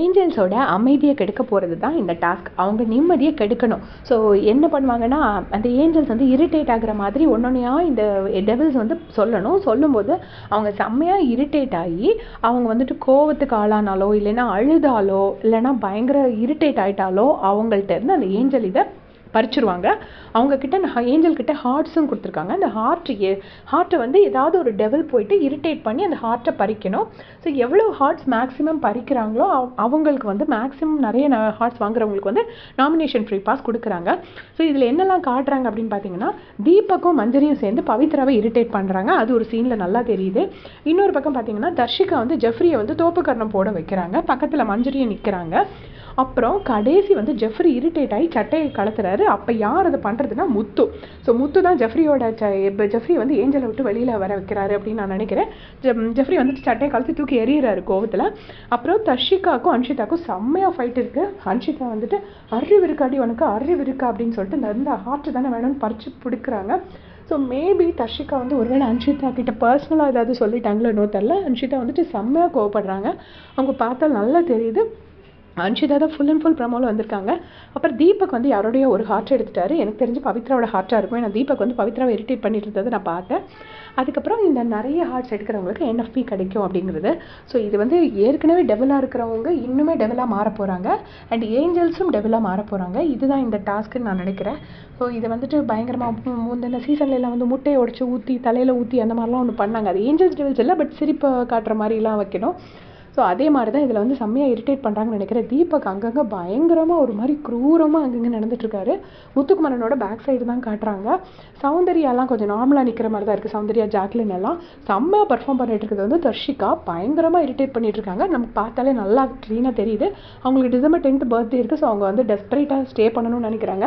ஏஞ்சல்ஸோட அமைதியை கெடுக்க போகிறது தான் இந்த டாஸ்க். அவங்க நிம்மதியை கெடுக்கணும். ஸோ என்ன பண்ணுவாங்கன்னா அந்த ஏஞ்சல்ஸ் வந்து இரிட்டேட் ஆகிற மாதிரி ஒன்றொன்னையாக இந்த டெவில்ஸ் வந்து சொல்லணும். சொல்லும்போது அவங்க செம்மையாக இரிட்டேட் ஆகி அவங்க வந்துட்டு கோவத்துக்கு ஆளானாலோ இல்லைன்னா அழுதாலோ இல்லைன்னா பயங்கர இரிட்டேட் ஆகிட்டாலோ அவங்கள்ட்ட இருந்து அந்த ஏஞ்சல் இதை பறிச்சிருவாங்க. அவங்கக்கிட்ட ஏஞ்சல் கிட்ட ஹார்ட்ஸும் கொடுத்துருக்காங்க. அந்த ஹார்ட் ஹார்ட்டை வந்து ஏதாவது ஒரு டெவல் போயிட்டு இரிட்டேட் பண்ணி அந்த ஹார்ட்டை பறிக்கணும். ஸோ எவ்வளோ ஹார்ட்ஸ் மேக்ஸிமம் பறிக்கிறாங்களோ அவங்களுக்கு வந்து மேக்ஸிமம் நிறைய ஹார்ட்ஸ் வாங்குறவங்களுக்கு வந்து நாமினேஷன் ஃப்ரீ பாஸ் கொடுக்குறாங்க. ஸோ இதில் என்னெல்லாம் காட்டுறாங்க அப்படின்னு பார்த்தீங்கன்னா தீபக்கும் மஞ்சரியும் சேர்ந்து பவித்ராவை இரிட்டேட் பண்ணுறாங்க அது ஒரு சீனில் நல்லா தெரியுது. இன்னொரு பக்கம் பார்த்தீங்கன்னா தர்ஷிகா வந்து ஜெஃப்ரியை வந்து தோப்புக்கரணம் போட வைக்கிறாங்க. பக்கத்தில் மஞ்சரியும் நிற்கிறாங்க அப்புறம் கடைசி வந்து ஜெஃப்ரி இரிட்டேட் ஆகி சட்டையை கலத்துறாரு. அப்போ யார் அதை பண்ணுறதுன்னா முத்து. ஸோ முத்து தான் ஜெஃப்ரியோட ஜெஃப்ரி வந்து ஏஞ்சலை விட்டு வெளியில் வர வைக்கிறாரு அப்படின்னு நான் நினைக்கிறேன். ஜெ- ஜெஃப்ரி வந்துட்டு சட்டையை கலத்து தூக்கி எறிகிறாரு கோவத்தில். அப்புறம் தர்ஷிகாக்கும் அன்ஷிதாக்கும் செம்மையாக ஃபைட் இருக்குது அன்ஷிதா வந்துட்டு அறிவு இருக்காடி உனக்கு? அறிவு இருக்கா அப்படின்னு சொல்லிட்டு இந்த- இந்த ஹார்ட் தானே வேணும்னு பறிச்சு பிடிக்கிறாங்க. ஸோ மேபி தர்ஷிகா வந்து ஒருவேளை அன்ஷிதா கிட்ட பர்சனலாக ஏதாவது சொல்லிட்டாங்களோ என்னவோ தெரில அன்ஷிதா வந்துட்டு செம்மையாக கோவப்படுறாங்க. அவங்க பார்த்தா நல்லா தெரியுது. அன்ஷிதா தான் ஃபுல் அண்ட் ஃபுல் ப்ரமோவில் வந்திருக்காங்க. அப்புறம் தீபக் வந்து யாரோடைய ஒரு ஹார்ட் எடுத்துட்டாரு. எனக்கு தெரிஞ்சு பவித்ராவோட ஹார்ட்டாக இருக்கும். ஏன்னா தீபக் வந்து பவித்ராவை இரிட்டேட் பண்ணிட்டு இருந்ததை நான் பார்த்தேன். அதுக்கப்புறம் இந்த நிறைய ஹார்ட்ஸ் எடுக்கிறவங்களுக்கு என்எஃப்பி கிடைக்கும் அப்படிங்கிறது. ஸோ இது வந்து ஏற்கனவே டெவலாக இருக்கிறவங்க இன்னுமே டெவலாக மாற போகிறாங்க அண்ட் ஏஞ்சல்ஸும் டெவலாக மாற போகிறாங்க இதுதான் இந்த டாஸ்க்குன்னு நான் நினைக்கிறேன். ஸோ இதை வந்துட்டு பயங்கரமாக முந்தின சீசன்ல எல்லாம் வந்து முட்டையை உடச்சி ஊற்றி தலையில் ஊற்றி அந்த மாதிரிலாம் ஒன்று பண்ணாங்க. அது ஏஞ்சல்ஸ் டெவல்ஸ் இல்லை பட் சிரிப்பை காட்டுற மாதிரிலாம் வைக்கணும். ஸோ அதே மாதிரி தான் இதில் வந்து செம்மையாக இரிட்டேட் பண்ணுறாங்கன்னு நினைக்கிறேன். தீபக் அங்கங்கே பயங்கரமாக ஒரு மாதிரி க்ரூரமாக அங்கங்கே நடந்துட்டுருக்காரு. முத்துக்குமரனோட பேக் சைடு தான் காட்டுறாங்க. சௌந்தர்யாலாம் கொஞ்சம் நார்மலாக நிற்கிற மாதிரி தான் இருக்குது சௌந்தர்யா ஜாக்லின் எல்லாம் செம்மையாக பர்ஃபார்ம் பண்ணிட்டு இருக்கிறது வந்து தர்ஷிகா. பயங்கரமாக இரிட்டேட் பண்ணிட்டு இருக்காங்க நமக்கு பார்த்தாலே நல்லா க்ளீனாக தெரியுது. அவங்களுக்கு டிசம்பர் டென்த் பர்த்டே இருக்குது ஸோ அவங்க வந்து டெஸ்பரேட்டாக ஸ்டே பண்ணணும்னு நினைக்கிறாங்க.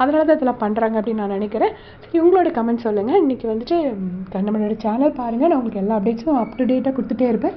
அதனால தான் இதெல்லாம் பண்ணுறாங்க அப்படின்னு நான் நினைக்கிறேன். சரி உங்களோட கமெண்ட் சொல்லுங்கள் இன்றைக்கி வந்துட்டு ம், நம்மளோட சேனல் பாருங்கள் நான் உங்களுக்கு எல்லா அப்டேட்ஸும் அப் டு டேட்டாக கொடுத்துட்டே இருப்பேன்.